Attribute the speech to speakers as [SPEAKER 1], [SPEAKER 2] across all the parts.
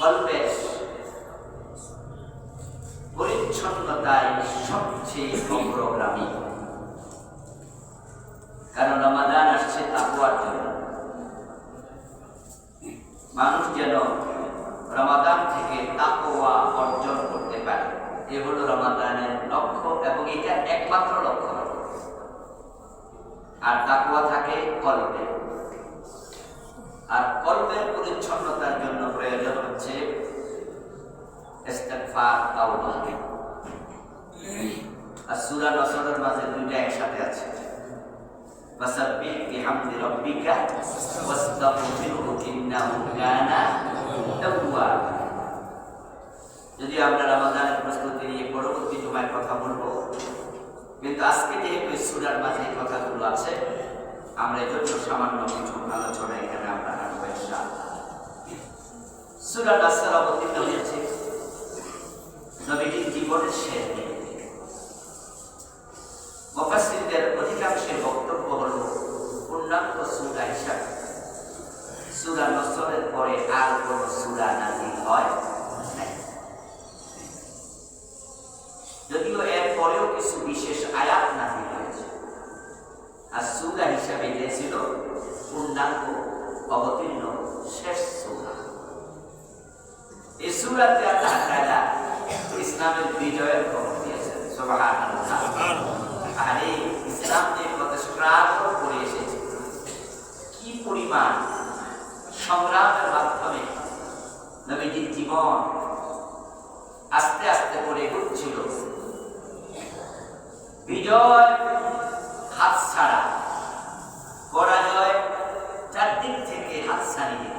[SPEAKER 1] কল্পের পরিচ্ছন্নতায় সবচেয়ে অগ্রগামী। কারণ রমাদান আসছে তাকুয়ার জন্য। মানুষ যেন রমাদান থেকে তাকোয়া অর্জন করতে পারে। এ হলো রমাদানের লক্ষ্য এবং এটা একমাত্র লক্ষ্য। আর তাকুয়া থাকে কল্পে। আর কল্পের পরিচ্ছন্নতার জন্য প্রয়োজন যদি আমরা প্রস্তুতি নিয়ে পরবর্তী জুমায় কথা বলব, কিন্তু আজকে যেহেতু সূরার মাঝে এই কথাগুলো আছে, আমরা এজন্য সামান্য কিছু আলোচনা এখানে আমরা রাখব ইনশাআল্লাহ। সূরা নাসর অবতীর্ণ হয়েছে। নবীজির জীবনের শেষ দিন অধিকাংশের বক্তব্য হল, পূর্ণাঙ্গ সূরা হিসাবে সূরা নসরের পরে আর কোন সূরা নাযিল হয় যদিও এর পরেও কিছু বিশেষ আয়াত নাযিল হয়েছে। আর সূরা হিসাবে যে ছিল পূর্ণাঙ্গ, অবতীর্ণ, শেষ সূরা। এই সূরাতে আল্লাহ ইসলামের বিজয়ের খবর দিয়েছেন আর এই ইসলাম যে করে এসেছে কি পরিমাণ সংগ্রামের মাধ্যমে জীবন আস্তে আস্তে করে ঘুরছিল বিজয় হাত ছাড়া পরাজয় চারদিক থেকে হাত ছাড়িয়ে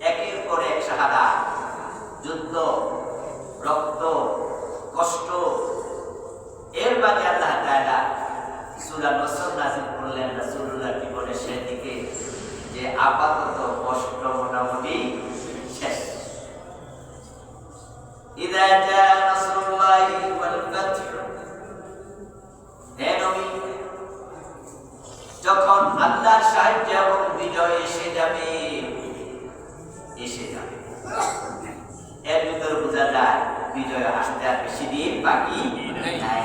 [SPEAKER 1] একের পর এক শাহাদা যুদ্ধ 不知。বোঝা যায় বিজয় আসতে আর বেশি দিন বাকি নাই।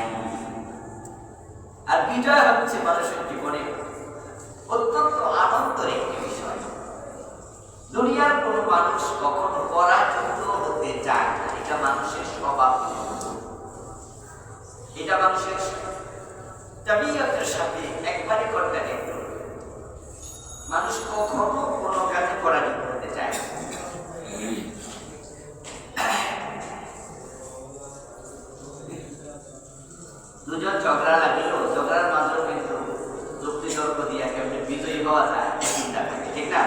[SPEAKER 1] আর বিজয় হচ্ছে মানুষের জীবনে অত্যন্ত আনন্দের একটি বিষয়। দুনিয়ার কোনো মানুষ কখনো পরাজিত হতে চায় না। এটা মানুষের স্বভাব। এটা মানুষের তাবিয়তের সাথে একবারে কন্ট্রাডিক্ট মানুষ কখনো কোনো কাজে পরাজিত হতে চায় না দুজন ঝগড়া লাগল ঝগড়ার মাঝেও কিন্তু যুক্তি তর্ক দিয়ে কেমনি বিজয়ী হওয়া যায় চিন্তা থাকে ঠিক না?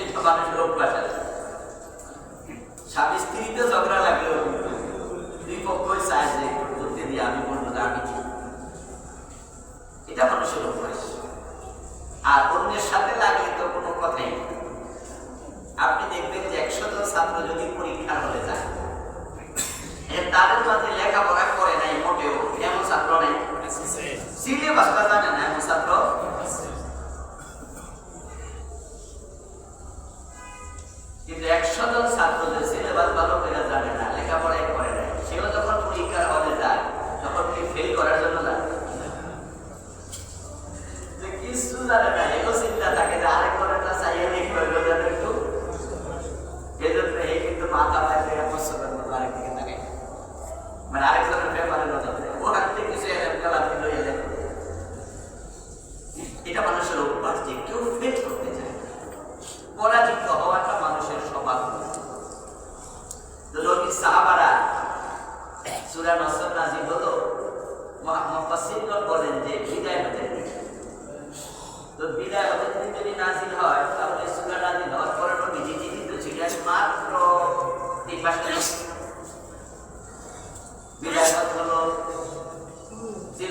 [SPEAKER 1] এটা মানুষের অভ্যাস আছে স্বামী স্ত্রীতে ঝগড়া লাগল দুই পক্ষই চায় যে যুক্তি দিয়ে আমি বলব যে আমি ঠিক। এটা মানুষের অভ্যাস। আর অন্যের সাথে লাগলে তো কোনো কথাই আপনি দেখবেন যে একশো জন ছাত্র যদি পরীক্ষার হলে যায় তাদের মাঝে লেখাপড়া করে নাই মোটেও এমন ছাত্র নেই সিলেবাসটা জানে না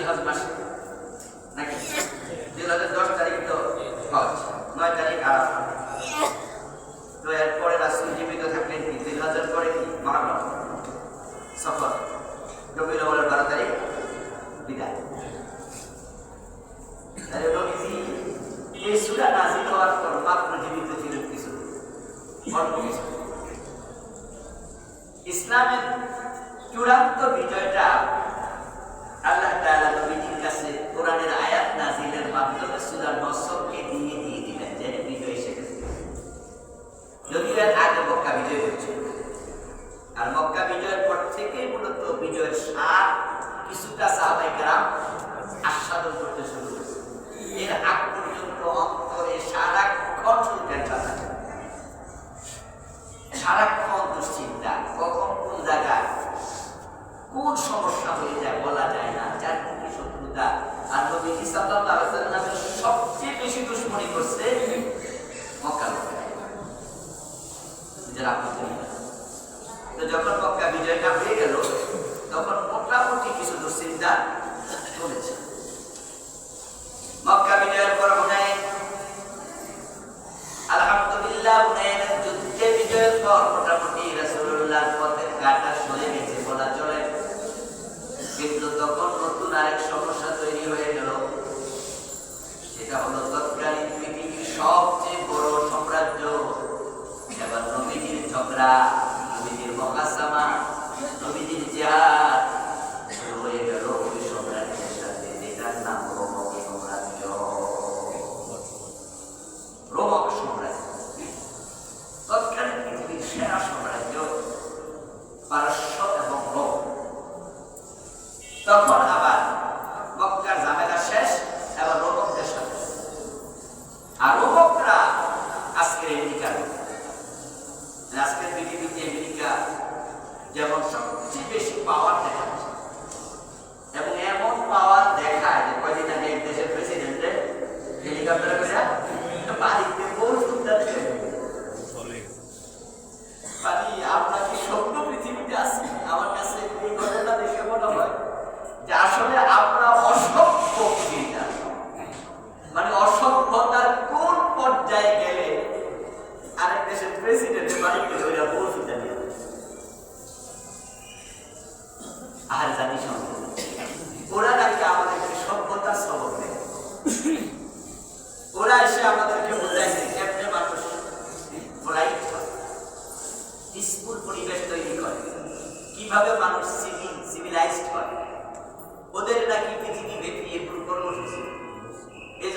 [SPEAKER 1] las bases.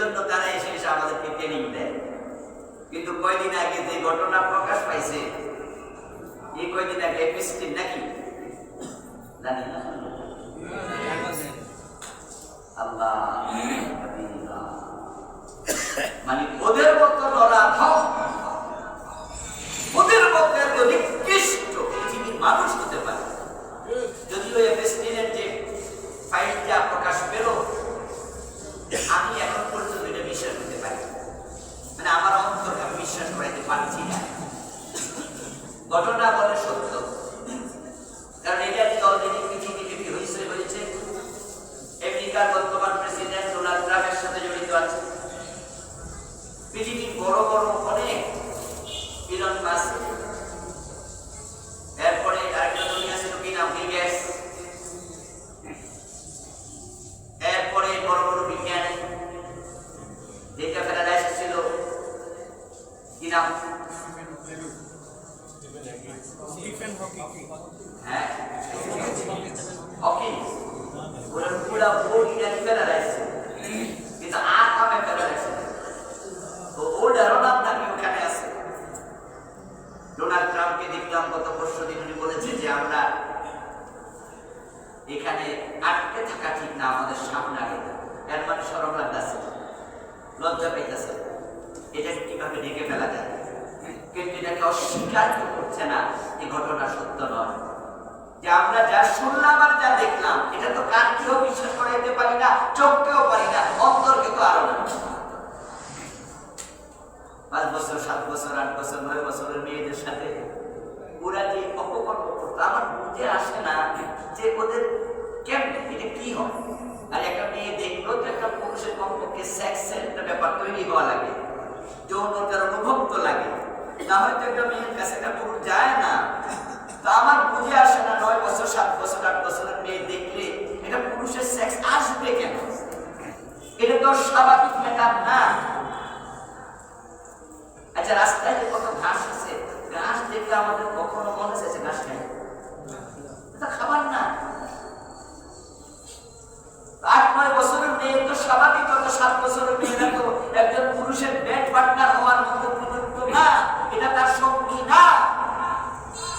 [SPEAKER 1] এজন্য তারা এসে এসে আমাদেরকে ট্রেনিং দেয়। কিন্তু কয়দিন আগে যে ঘটনা প্রকাশ পাইছে, এই কয়দিন আগে নাকি? জানি না। আল্লাহ মানে ওদের মতো নরাধম ওদের নিকৃষ্ট পৃথিবীর মানুষ হতে পারে। যদিও এপিস্টিনের যে ফাইলটা প্রকাশ পেল আমি এখন পর্যন্ত এটা বিশ্বাস করতে পারি না। মানে আমার অন্তরকে আমি বিশ্বাস করাইতে পারছি না। ঘটনা বলে সত্য কারণ এটা যে অলরেডি পৃথিবী ব্যাপী হয়েছে হয়েছে আমেরিকার বর্তমান প্রেসিডেন্ট ডোনাল্ড ট্রাম্পের সাথে জড়িত আছে পৃথিবীর বড় বড় অনেক ইলন মাস্ক এরপরে আরেকটা দুনিয়া ছিল কি নাম বিল গেটস এরপরে বড় বড় বিজ্ঞানী যেটা প্যারাডাইস ছিল কি যে আমরা এখানে আটকে থাকা ঠিক না, আমাদের সামনে আগে এর মানে সরম লাগতেছে। লজ্জা পাইতেছে। এটাকে কীভাবে ঢেকে ফেলা যায়? কিন্তু এটাকে অস্বীকার করছে না এই ঘটনা সত্য নয়। যে আমরা যা শুনলাম আর যা দেখলাম, এটা তো কানকেও বিশ্বাস করাইতে পারি না, চোখকেও পারি না অন্তরকে তো আরও না। পাঁচ বছর, সাত বছর, আট বছর, নয় বছরের মেয়েদের সাথে ওরা যে অপকর্ম করতো, আমার বুঝে আসে না যে ওদের কেমনে, এটা কি হয়? আর একটা মেয়ে দেখল তো একটা পুরুষের কমপক্ষে সেক্সের একটা ব্যাপার তৈরি হওয়া লাগে। যৌনতার অনুভব লাগে। না হয়তো একটা মেয়ের কাছে একটা পুরুষ যায় না। তো আমার বুঝে আসে না নয় বছর, সাত বছর, আট বছরের মেয়ে দেখলে এটা পুরুষের সেক্স আসবে কেন? এটা তো স্বাভাবিক ব্যাপার না। আচ্ছা রাস্তায় যে কত ঘাস আছে, ঘাস দেখলে আমাদের কখনো মনে চাইছে ঘাস খাই খাবার না। আট, নয় বছরের মেয়ে তো স্বাভাবিক কত সাত বছরের মেয়েরা তো একজন পুরুষের ব্যাট পার্টনার হওয়ার মতো উপযুক্ত না এটা তার সঙ্গী না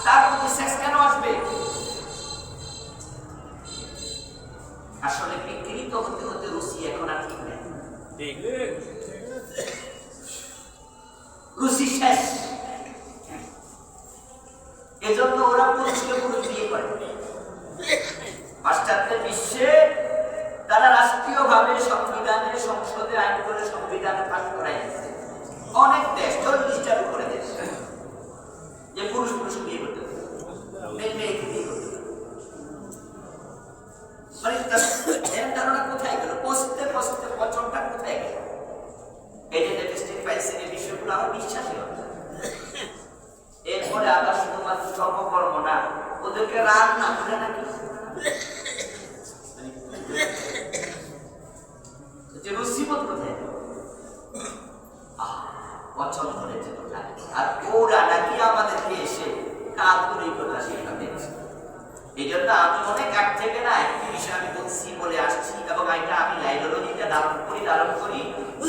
[SPEAKER 1] তার মধ্যে সেক্স কেন আসবে আসলে বিকৃত হতে হতে রুচি এখন আর ঠিক নেই
[SPEAKER 2] ঠিক
[SPEAKER 1] রুচি শেষ এজন্য ওরা পুরুষকে পুরুষ বিয়ে করে পাশ্চাত্য বিশ্বে তারা রাষ্ট্রীয়ভাবে সংবিধানে সংসদে আইন করে সংবিধানে পাশ করাই দিচ্ছে অনেক দেশ চল্লিশটার উপরে দেশ যে পুরুষ পুরুষ বিয়ে করতে পারে, মেয়ে মেয়েকে বিয়ে করতে পারে। মানে তার- এর ধারণা কোথায় গেল পচতে পচতে পচনটা কোথায় গেল এই যে ডেভিস্টিক পাইছেন এই বিষয়গুলো আমার বিশ্বাসই হচ্ছে না। এরপরে আবার শুধুমাত্র সর্বকর্ম না ওদেরকে রান্না করে নাকি যে রুচিবোধ কোথায় আহ, পছন্দ করেছে কোথায় আর ওরা নাকি আমাদেরকে এসে আন্তরিকতা শেখাবে এই জন্য আমি অনেক আগ থেকে না একটি বিষয় আমি বলছি বলে আসছি এবং এটা আমি লাইব্রেরিতে ধারণ করি ধারণ করি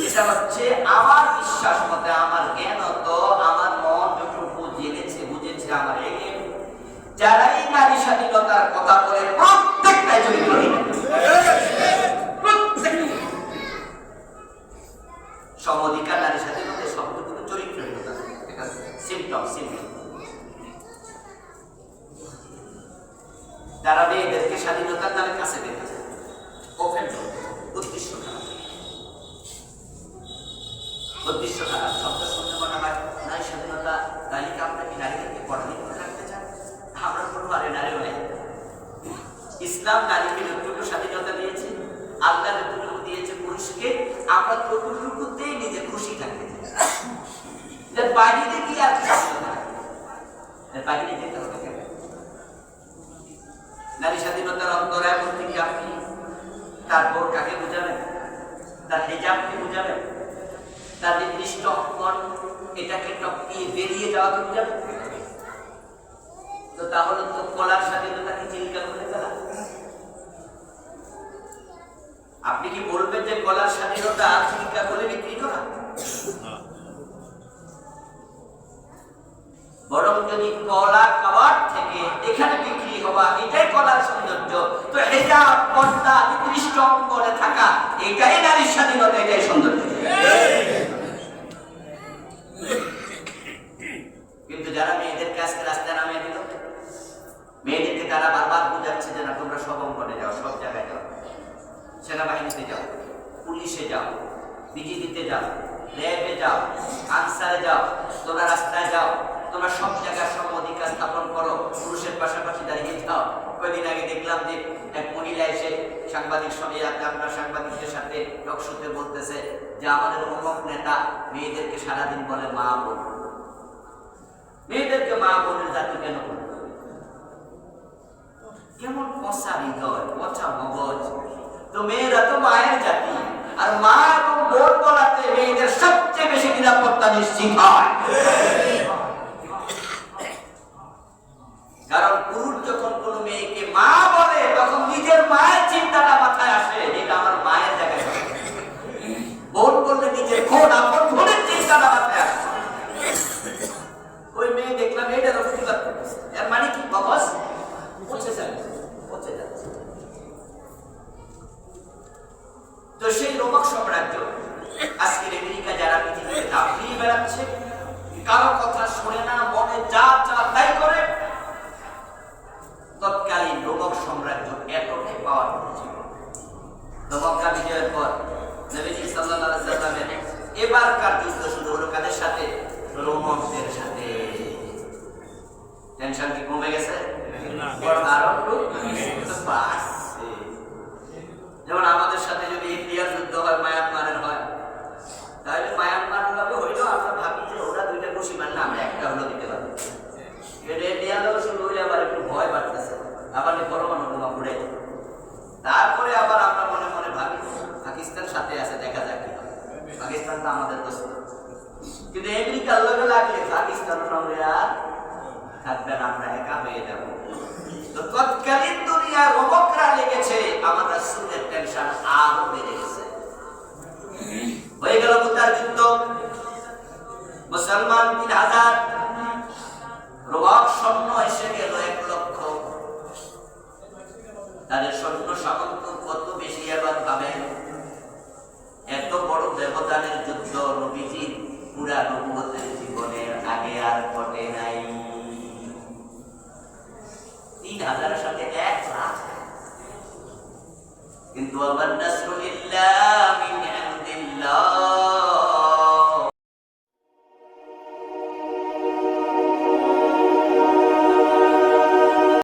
[SPEAKER 1] সেটা হচ্ছে আমার বিশ্বাস মতে আমার জ্ঞান তো আমার মন যতটুকু জেনেছে, বুঝেছে, আমার এলেম যারাই নারী স্বাধীনতার কথা বলে প্রত্যেকটাই প্রত্যেকটা সমধিকার নারী স্বাধীনতা সিমটম সিমটম যারা মেয়েদেরকে স্বাধীনতার নামে কাছে বেঁধেছে ওপেন উদ্দেশ্য খারাপ। উদ্দেশ্য খারাপ, শব্দ শুনতে মনে হয়। নারী স্বাধীনতা, তালিকা আমরা কি নারীদেরকে পরাধীন রাখতে চান? আমরা কোনো আরে নারীও নেই ইসলাম নারীকে যতটুকু স্বাধীনতা দিয়েছে, আল্লাহ যতটুকু দিয়েছে পুরুষকে, আমরা ততটুকুতেই নিজে খুশি থাকতে চাই বাইরে বাইরে যেতে হবে নারী স্বাধীনতার অন্তরায় বলতে কি আপনি? তার বোর কাকে বুঝাবেন? তার হেজাবকে বুঝাবেন? তার নির্দিষ্ট অঙ্কন এটাকে টপকিয়ে বেরিয়ে যাওয়াকে বুঝাবেন? তো তাহলে তো কলার স্বাধীনতাকে চিন্তা করে ফেলা? আপনি কি বলবেন যে কলার স্বাধীনতা চিন্তা করে বিক্রি করা? বরং যদি কলা কাবার থেকে এখানে বিক্রি হওয়া, এটাই কলার সৌন্দর্য, তো এটা পর্দা নির্দিষ্ট অঙ্গনে থাকা, এটাই নারীর স্বাধীনতা, এটাই সৌন্দর্য। কিন্তু যারা মেয়েদেরকে আজকে রাস্তায় নামিয়ে দিল, মেয়েদেরকে তারা বারবার বুঝাচ্ছে যে না, তোমরা সব অঙ্গনে যাও, সব জায়গায় যাও। সেনাবাহিনীতে যাও, পুলিশে যাও, বিজিবিতে যাও, র্যাবে যাও, আনসারে যাও, তোমরা রাস্তায় যাও তোমরা সব জায়গায় সব অধিকার স্থাপন করো। পুরুষের পাশাপাশি দাঁড়িয়ে যাও কয়েকদিন আগে দেখলাম যে এক মহিলা এসে সাংবাদিক সঙ্গে আপনার সাংবাদিকদের সাথে টকশোতে বলতেছে যে আমাদের অমুক নেতা মেয়েদেরকে সারাদিন বলে মা বোন। মেয়েদেরকে মা বোনের জাতি কেন কেমন পচা হৃদয়, পচা মগজ। তো মেয়েরা তো মায়ের জাতি। আর মা এবং বোন বলাতে মেয়েদের সবচেয়ে বেশি নিরাপত্তা নিশ্চিত হয়। কারণ পুরুষ যখন কোনো মেয়েকে মা